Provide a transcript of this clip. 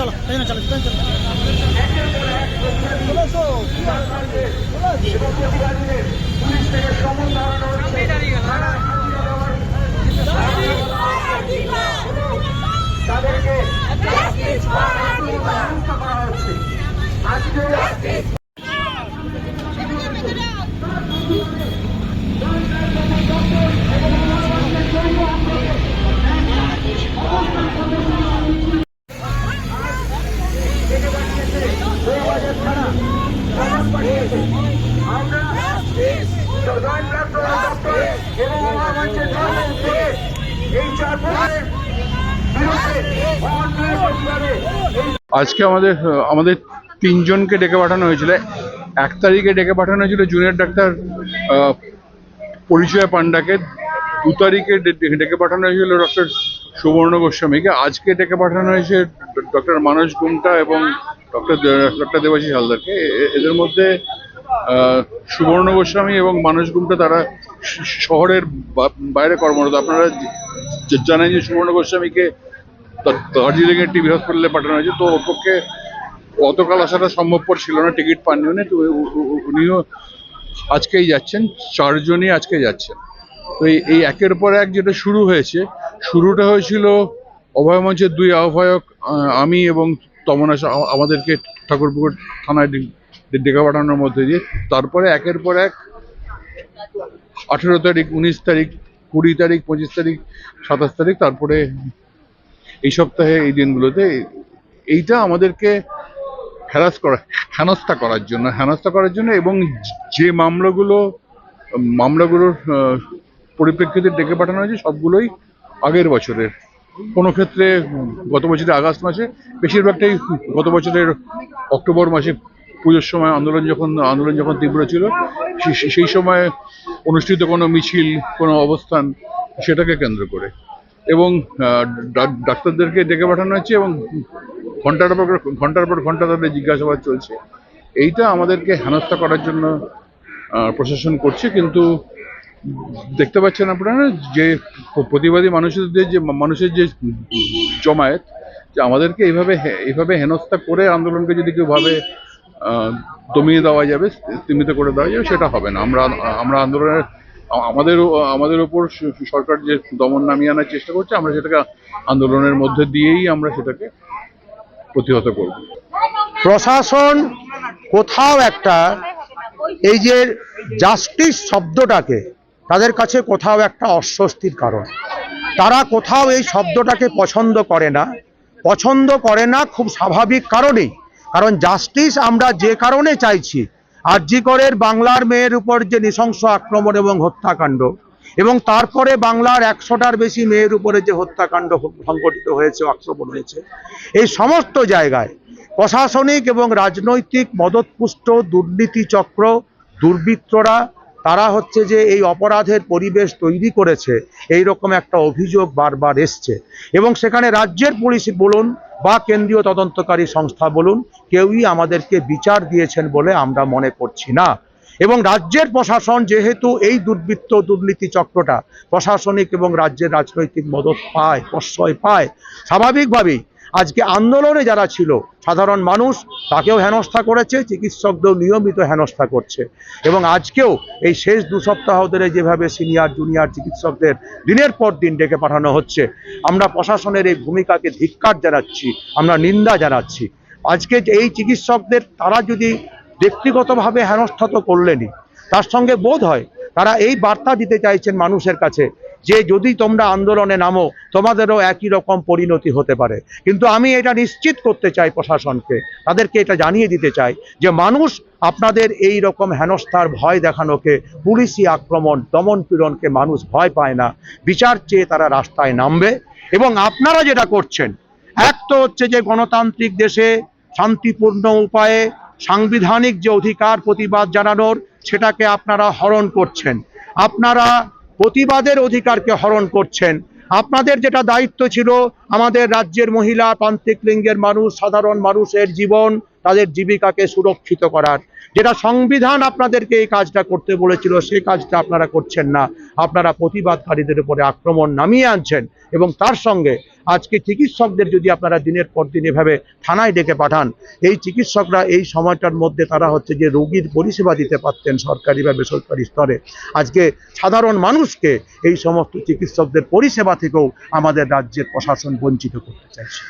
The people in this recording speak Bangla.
চলো চলো চলো। ট্রেনে চলো আজকে আমাদের আমাদের তিনজনকে ডেকে পাঠানো হয়েছিল। এক তারিখে ডেকে পাঠানো হয়েছিল জুনিয়র ডাক্তার পরিচয় পান্ডাকে। দু তারিখে ডেকে পাঠানো হয়েছিল ডক্টর সুবর্ণ গোস্বামীকে। আজকে ডেকে পাঠানো হয়েছে ডক্টর মানস গুমটা এবং ডক্টর ডক্টর দেবাশিস হালদারকে। এদের মধ্যে সুবর্ণ গোস্বামী এবং মানস গুমটা তারা শহরের বাইরে কর্মরত। আপনারা জানেন যে সুবর্ণ গোস্বামীকে দ- দার্জিলিং এর টিভি হসপিটালে পাঠানো হয়েছে। তো ওর পক্ষে গতকাল আসাটা সম্ভবপর ছিল না, টিকিট পাননি উনি। তো উনিও আজকেই যাচ্ছেন, চারজনই আজকে যাচ্ছেন। তো এই একের পর এক যেটা শুরু হয়েছে, শুরুটা হয়েছিল অভয় মঞ্চের দুই আহ্বায়ক আমি এবং তমনা শাহ আ- আমাদেরকে ঠাকুরপুকুর থানায় ডেকে পাঠানোর মধ্যে দিয়ে। তারপরে একের পর এক আঠেরো তারিখ, উনিশ তারিখ, কুড়ি তারিখ, পঁচিশ তারিখ, সাতাশ তারিখ, তারপরে এই সপ্তাহে এই দিনগুলোতে এইটা আমাদেরকে হ্যারাস করা, হেনস্থা করার জন্য, হেনস্থা করার জন্য এবং যে মামলাগুলো, মামলাগুলোর পরিপ্রেক্ষিতে ডেকে পাঠানো হয়েছে, সবগুলোই আগের বছরের। কোনো ক্ষেত্রে গত বছরের আগস্ট মাসে, বেশিরভাগটাই গত বছরের অক্টোবর মাসে পুজোর সময় আন্দোলন যখন আন্দোলন যখন তীব্র ছিল সেই সময় অনুষ্ঠিত কোনো মিছিল, কোনো অবস্থান সেটাকে কেন্দ্র করে। এবং ডাক্তারদেরকে ডেকে পাঠানো হচ্ছে এবং ঘণ্টার পর ঘণ্টার পর ঘণ্টা তাদের জিজ্ঞাসাবাদ চলছে। এইটা আমাদেরকে হেনস্থা করার জন্য প্রশাসন করছে, কিন্তু দেখতে পাচ্ছেন আপনারা যে প্রতিবাদী মানুষদের যে, মানুষের যে জমায়েত, যে আমাদেরকে এইভাবে এইভাবে হেনস্থা করে আন্দোলনকে যদি কেউ ভাবে দমিয়ে দেওয়া যাবে, সীমিত করে দেওয়া যাবে, সেটা হবে না। আমরা আমরা আন্দোলনের আমাদের আমাদের ওপর সরকার যে দমন নামিয়ে আনার চেষ্টা করছে, আমরা সেটাকে আন্দোলনের মধ্যে দিয়েই আমরা সেটাকে প্রতিহত করব। প্রশাসন কোথাও একটা এই যে জাস্টিস শব্দটাকে, তাদের কাছে কোথাও একটা অস্বস্তির কারণ। তারা কোথাও এই শব্দটাকে পছন্দ করে না। পছন্দ করে না খুব স্বাভাবিক কারণেই। কারণ জাস্টিস আমরা যে কারণে চাইছি, আরজিকরের বাংলার মেয়ের উপর যে নৃশংস আক্রমণ এবং হত্যাকাণ্ড, এবং তারপরে বাংলার একশোটার বেশি মেয়ের উপরে যে হত্যাকাণ্ড সংঘটিত হয়েছে আক্রমণ হয়েছে, এই সমস্ত জায়গায় প্রশাসনিক এবং রাজনৈতিক মদতপুষ্ট দুর্নীতি চক্র দুর্বৃত্তরা তারা হচ্ছে যে এই অপরাধের পরিবেশ তৈরি করেছে এই রকম একটা অভিযোগ বারবার এসছে। এবং সেখানে রাজ্যের পুলিশ বলুন বা কেন্দ্রীয় তদন্তকারী সংস্থা বলুন, কেউই আমাদেরকে বিচার দিয়েছেন বলে আমরা মনে করছি না। এবং রাজ্যের প্রশাসন যেহেতু এই দুর্বৃত্ত দুর্নীতি চক্রটা প্রশাসনিক এবং রাজ্যের রাজনৈতিক মদত পায়, প্রশ্রয় পায়, স্বাভাবিকভাবেই আজকে আন্দোলনে যারা ছিল, সাধারণ মানুষ, তাকেও হেনস্থা করেছে চিকিৎসকদের নিয়মিত হেনস্থা করছে। এবং আজকেও এই শেষ দু সপ্তাহ ধরে যেভাবে সিনিয়র, জুনিয়র চিকিৎসকদের দিনের পর দিন ডেকে পাঠানো হচ্ছে, আমরা প্রশাসনের এই ভূমিকাকে ধিক্কার জানাচ্ছি, আমরা নিন্দা জানাচ্ছি। আজকে এই চিকিৎসকদের তারা যদি ব্যক্তিগতভাবে হেনস্থা তো করলেনই, তার সঙ্গে বোধ হয় তারা এই বার্তা দিতে চাইছেন মানুষের কাছে যে যদি তোমরা আন্দোলনে নামো, তোমাদেরও একই রকম পরিণতি হতে পারে। কিন্তু আমি এটা নিশ্চিত করতে চাই প্রশাসনকে, তাদেরকে এটা জানিয়ে দিতে চাই যে মানুষ আপনাদের এই রকম হেনস্থার ভয় দেখানোকে, পুলিশি আক্রমণ, দমন পীড়নকে মানুষ ভয় পায় না। বিচার চেয়ে তারা রাস্তায় নামবে এবং আপনারা যেটা করছেন, এক তো হচ্ছে যে গণতান্ত্রিক দেশে শান্তিপূর্ণ উপায়ে সাংবিধানিক যে অধিকার প্রতিবাদ জানানোর, সেটাকে আপনারা হরণ করছেন। আপনারা প্রতিবাদের অধিকারকে হরণ করছেন। আপনাদের যেটা দায়িত্ব ছিল, আমাদের রাজ্যের মহিলা, প্রান্তিক লিঙ্গের মানুষ, সাধারণ মানুষের জীবন তাদের জীবিকাকে সুরক্ষিত করার। যেটা সংবিধান আপনাদেরকে এই কাজটা করতে বলেছিল সেই কাজটা আপনারা করছেন না। আপনারা প্রতিবাদকারীদের উপরে আক্রমণ নামিয়ে আনছেন এবং তার সঙ্গে আজকে চিকিৎসকদের যদি আপনারা দিনের পর দিন এভাবে থানায় ডেকে পাঠান, এই চিকিৎসকরা এই সময়টার মধ্যে তারা হচ্ছে যে রোগীর পরিষেবা দিতে পারতেন সরকারি বা বেসরকারি স্তরে। আজকে সাধারণ মানুষকে এই সমস্ত চিকিৎসকদের পরিষেবা থেকেও আমাদের রাজ্যের প্রশাসন বঞ্চিত করতে চাইছে।